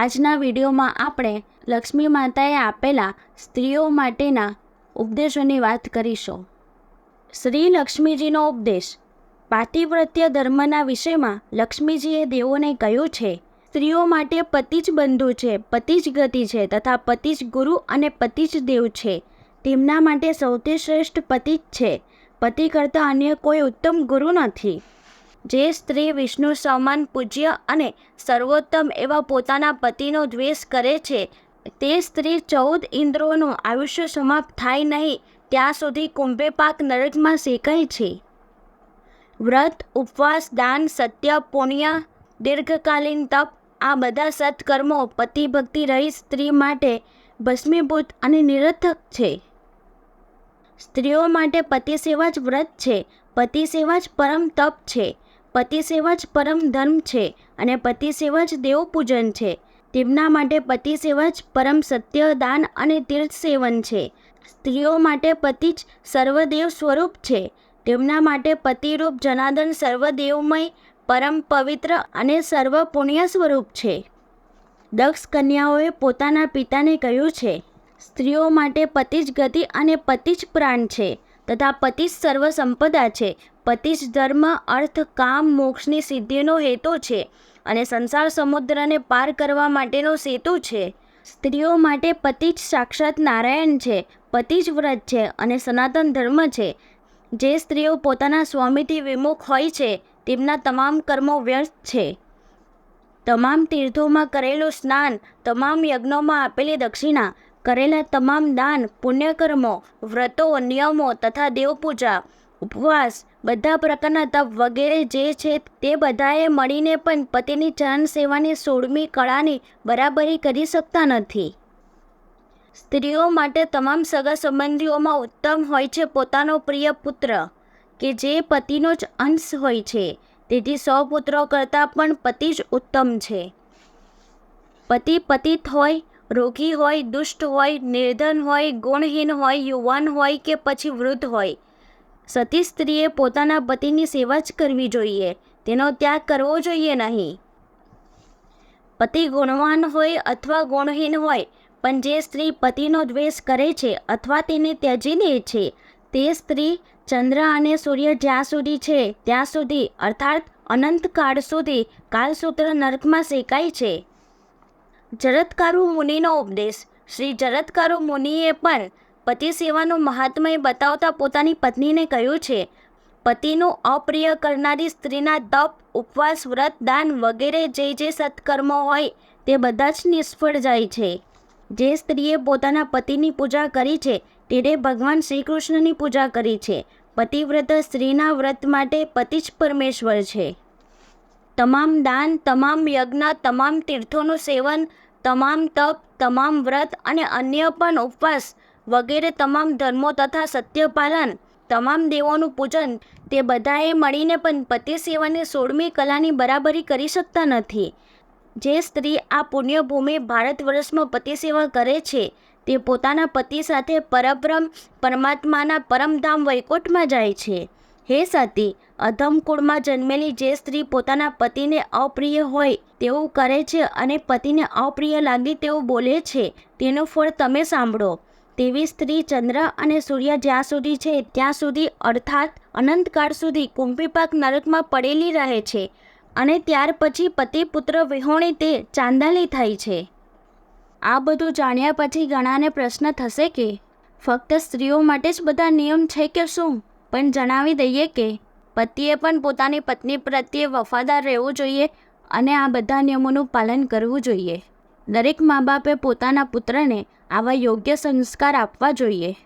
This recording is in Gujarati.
આજના વિડીયોમાં આપણે લક્ષ્મી માતાએ આપેલા સ્ત્રીઓ માટેના ઉપદેશોની વાત કરીશું. શ્રી લક્ષ્મીજીનો ઉપદેશ. પાતિવ્રત્ય ધર્મના વિષયમાં લક્ષ્મીજીએ દેવોને કહ્યું છે, સ્ત્રીઓ માટે પતિ જ બંધુ છે, પતિ જ ગતિ છે તથા પતિ જ ગુરુ અને પતિ જ દેવ છે. તેમના માટે સૌથી શ્રેષ્ઠ પતિ જ છે. પતિ કરતાં અન્ય કોઈ ઉત્તમ ગુરુ નથી. જે સ્ત્રી વિષ્ણુ સમાન પૂજ્ય અને સર્વોત્તમ એવા પોતાના પતિનો દ્વેષ કરે છે, તે સ્ત્રી ચૌદ ઇન્દ્રોનું આયુષ્ય સમાપ્ત થાય નહીં, ત્યાં સુધી કુંભે પાક નરકમાં શેકાય છે. વ્રત, ઉપવાસ, દાન, સત્ય, પુણ્ય, દીર્ઘકાલીન તપ, આ બધા સત્કર્મો પતિ ભક્તિ રહી સ્ત્રી માટે ભસ્મીભૂત અને નિરર્થક છે. સ્ત્રીઓ માટે પતિ સેવા જ વ્રત છે, પતિ સેવા જ પરમ તપ છે. પતિ સેવા જ પરમ ધર્મ છે અને પતિ સેવા જ દેવ પૂજન છે. તેમના માટે પતિ સેવા જ પરમ સત્ય દાન અને તીર્થ સેવન છે. સ્ત્રીઓ માટે પતિ જ સર્વદેવ સ્વરૂપ છે. તેમના માટે પતિરૂપ જનાર્દન સર્વદેવમય, પરમ પવિત્ર અને સર્વ પુણ્ય સ્વરૂપ છે. દક્ષ કન્યાઓએ પોતાના પિતાને કહ્યું છે, સ્ત્રીઓ માટે પતિ જ ગતિ અને પતિ જ પ્રાણ છે. તથા પતિ જ સર્વ સંપદા છે. પતિ ધર્મ, અર્થ, કામ, મોક્ષની સિદ્ધિનો હેતુ છે અને સંસાર સમુદ્રને પાર કરવા માટેનો સેતુ છે. સ્ત્રીઓ માટે પતિ જ સાક્ષાત નારાયણ છે, પતિ જ વ્રત છે અને સનાતન ધર્મ છે. જે સ્ત્રીઓ પોતાના સ્વામીથી વિમુખ હોય છે, તેમના તમામ કર્મો વ્યર્થ છે. તમામ તીર્થોમાં કરેલું સ્નાન, તમામ યજ્ઞોમાં આપેલી દક્ષિણા કરેલા તમામ દાન, પુણ્યકર્મો, વ્રતો, નિયમો તથા દેવપૂજા, ઉપવાસ, બધા પ્રકારના તપ વગેરે જે છે તે બધાએ મળીને પણ પતિની ચરણ સેવાની સોળમી કળાની બરાબરી કરી શકતા નથી. સ્ત્રીઓ માટે તમામ સગા સંબંધીઓમાં ઉત્તમ હોય છે પોતાનો પ્રિય પુત્ર, કે જે પતિનો જ અંશ હોય છે. તેથી સો પુત્રો કરતાં પણ પતિ જ ઉત્તમ છે. પતિ પતિત હોય રોગી હોય, દુષ્ટ હોય, નિર્ધન હોય, ગુણહીન હોય, યુવાન હોય કે પછી વૃદ્ધ હોય. સતી સ્ત્રીએ પોતાના પતિની સેવા જ કરવી જોઈએ. તેનો ત્યાગ કરવો જોઈએ નહીં. પતિ ગુણવાન હોય અથવા ગુણહીન હોય, પણ જે સ્ત્રી પતિનો દ્વેષ કરે છે અથવા તેને ત્યજી દે છે, તે સ્ત્રી ચંદ્ર અને સૂર્ય જ્યાં સુધી છે, ત્યાં સુધી, અર્થાત અનંતકાળ સુધી કાલસૂત્ર નરકમાં શેકાય છે. જરતકારુ મુનિનો ઉપદેશ. શ્રી જરતકારુ મુનિએ પણ પતિ સેવાનું મહાત્મય બતાવતા પોતાની પત્નીને કહ્યું છે, પતિનું અપ્રિય કરનારી સ્ત્રીના તપ, ઉપવાસ, વ્રત, દાન વગેરે જે જે સત્કર્મો હોય તે બધા જ નિષ્ફળ જાય છે. જે સ્ત્રીએ પોતાના પતિની પૂજા કરી છે તેણે ભગવાન શ્રી કૃષ્ણની પૂજા કરી છે. પતિવ્રત સ્ત્રીના વ્રત માટે પતિ જ પરમેશ્વર છે. તમામ દાન, તમામ યજ્ઞ, તમામ તીર્થોનું સેવન, તમામ તપ, તમામ વ્રત અને અન્ય પણ ઉપવાસ વગેરે તમામ ધર્મો તથા સત્યપાલન તમામ દેવોનું પૂજન, તે બધાએ મળીને પણ પતિ સેવાની સોળમી કલાની બરાબરી કરી શકતા નથી. જે સ્ત્રી આ પુણ્યભૂમિ ભારત વર્ષમાં પતિ સેવા કરે છે, તે પોતાના પતિ સાથે પરબ્રહ્મ પરમાત્માના પરમધામ વૈકુંઠમાં જાય છે. હે સતી, અધમ કુળમાં જન્મેલી જે સ્ત્રી પોતાના પતિને અપ્રિય હોય તેવું કરે છે અને પતિને અપ્રિય લાગે તેવું બોલે છે, તેનું ફળ તમે સાંભળો. તેવી સ્ત્રી ચંદ્ર અને સૂર્ય જ્યાં સુધી છે, ત્યાં સુધી અર્થાત અનંતકાળ સુધી કુંભીપાક નરકમાં પડેલી રહે છે અને ત્યાર પછી પતિ પુત્ર વિહોણી તે ચાંદાલી થાય છે. આ બધું જાણ્યા પછી ઘણાને પ્રશ્ન થશે કે, ફક્ત સ્ત્રીઓ માટે જ બધા નિયમ છે કે શું? પણ જણાવી દઈએ કે, પતિએ પણ પોતાની પત્ની પ્રત્યે વફાદાર રહેવું જોઈએ અને આ બધા નિયમોનું પાલન કરવું જોઈએ. દરેક મા બાપે પોતાના પુત્રને આવા યોગ્ય સંસ્કાર આપવા જોઈએ.